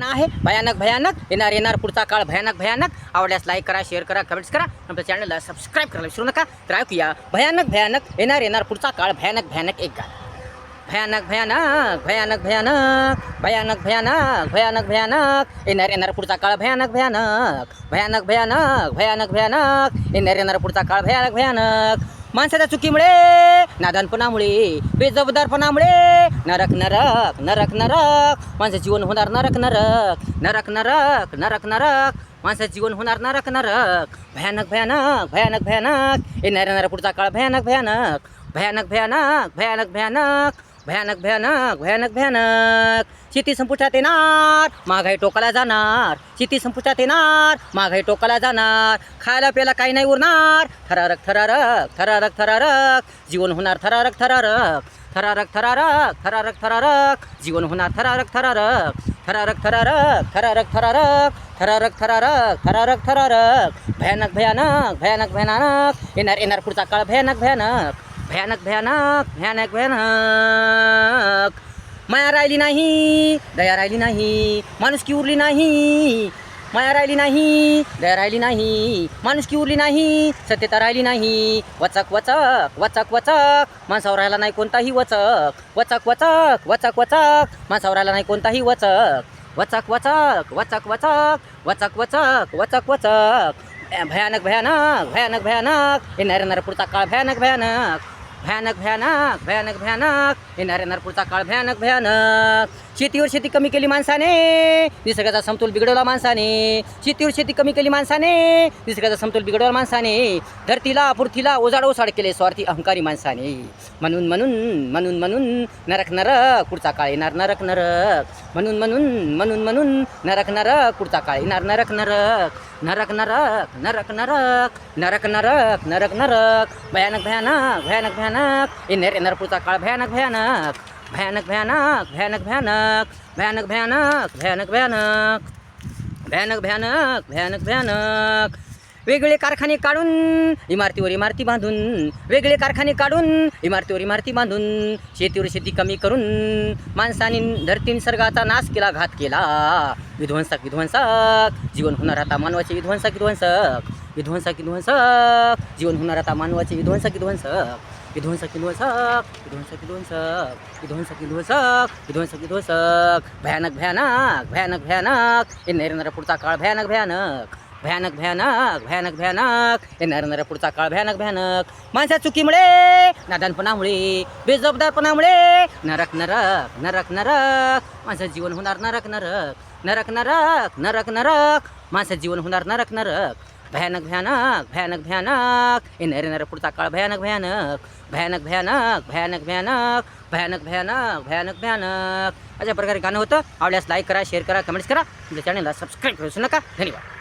गाणं आहे. भयानक भयानक. येणार येणार. पुढचा काळ भयानक भयानक. आवडल्यास लाईक करा शेअर करा कमेंट्स करा. आमच्या चॅनलला सबस्क्राईब करायला विसरू नका. तर ऐकूया. भयानक भयानक. येणार येणार. पुढचा काळ भयानक भयानक. एक गाणं भयानक भयानक भयानक भयानक भयानक भयानक भयानक भयानक येणार येणार पुढचा काळ भयानक भयानक भयानक भयानक भयानक भयानक येणार येणार पुढचा काळ भयानक भयानक माणसाच्या चुकीमुळे नादानपणामुळे बेजबदारपणामुळे नरक नरक नरक नरक माणसाचं जीवन होणार नरक नरक नरक नरक नरक नरक माणसाचं जीवन होणार नरक नरक भयानक भयानक भयानक भयानक येणार येणार पुढचा काळ भयानक भयानक भयानक भयानक भयानक भयानक भयानक भयानक भयानक भयानक. शेती संपुष्टात येणार महागाई टोकाला जाणार. शेती संपुष्टात येणार महागाई टोकाला जाणार. खायला प्यायला काही नाही उरणार. थरारक थरारक थरारक थरारक. जीवन होणार थरारक थरारक. थरारक थरारक थरारक थरारक. जीवन होणार थरारक थरारक. थरारक थरारक थरारक थरारक. थरारक थरारक थरारक थरारक. भयानक भयानक भयानक भयानक. येणार येणार पुढचा काळ. भयानक भयानक. भयानक भयानक भयानक भयानक. माया राहिली नाही दया राहिली नाही माणुसकी उरली नाही माया राहिली नाही दया राहिली नाही माणुसकी उरली नाही सत्यता राहिली नाही. वचक वचक वचक वचक. माणसावर राहिला नाही कोणताही वचक. वचक वचक वचक वचक. माणसावर राहिला नाही कोणताही वचक. वचक वचक वचक वचक. वचक वचक वचक वचक. भयानक भयानक भयानक भयानक. येणार येणार पुढचा काळ भयानक भयानक. भयानक भयानक भयानक भयानक येणार येणार पुढचा काळ भयानक भयानक. शेतीवर शेती कमी केली माणसाने. निसर्गाचा समतोल बिघडवला माणसाने. शेतीवर शेती कमी केली माणसाने. निसर्गाचा समतोल बिघडवला माणसाने. धरतीला पृथ्वीला ओजाड ओसाड केले स्वार्थी अहंकारी माणसाने. म्हणून म्हणून म्हणून म्हणून नरक नरक पुढचा काळ येणार नरक नरक. म्हणून म्हणून म्हणून म्हणून नरक नरक पुढचा काळ येणार नरक नरक. नरक नरक नरक नरक. नरक नरक नरक नरक. भयानक भयानक भयानक भयानक. येणार येणार पुढचा काळ भयानक भयानक. भयानक भयानक भयानक भयानक भयानक भयानक भयानक भयानक भयानक भयानक भयानक भयानक वेगळे कारखाने काढून इमारतीवर इमारती बांधून वेगळे कारखाने काढून इमारतीवर इमारती बांधून शेतीवर शेती कमी करून माणसाने धरती निसर्गाचा नाश केला घात केला विध्वंसक विध्वंसक जीवन होणार आता मानवाचे विध्वंसक विध्वंसक विध्वंसक विध्वंसक. जीवन होणार आता मानवाचे विध्वंसक विध्वंसक. विध्वंसक विध्वंसक. विध्वंसक विध्वंसक. विध्वंसक विध्वंसक. विध्वंसक विध्वंसक. भयानक भयानक. भयानक भयानक. येणार येणारा पुढचा काळ भयानक भयानक. भयानक भयानक. भयानक भयानक. येणार येणारा पुढचा काळ भयानक भयानक. माणसा चुकीमुळे नादानपणामुळे बेजबाबदारपणामुळे नरक नरक नरक नरक. माझं जीवन होणार नरक नरक. नरक नरक नरक नरक. माझं जीवन होणार नरक नरक. भयानक भयानक भयानक भयानक. येणार येणारा पुढचा काळ भयानक भयानक. भयानक भयानक भयानक भयानक. भयानक भयानक भयानक भयानक. अशा प्रकारे गाणं होतं. आवडल्यास लाईक करा शेअर करा कमेंट्स करा. आपल्या चॅनलला सबस्क्राईब करू नका. धन्यवाद.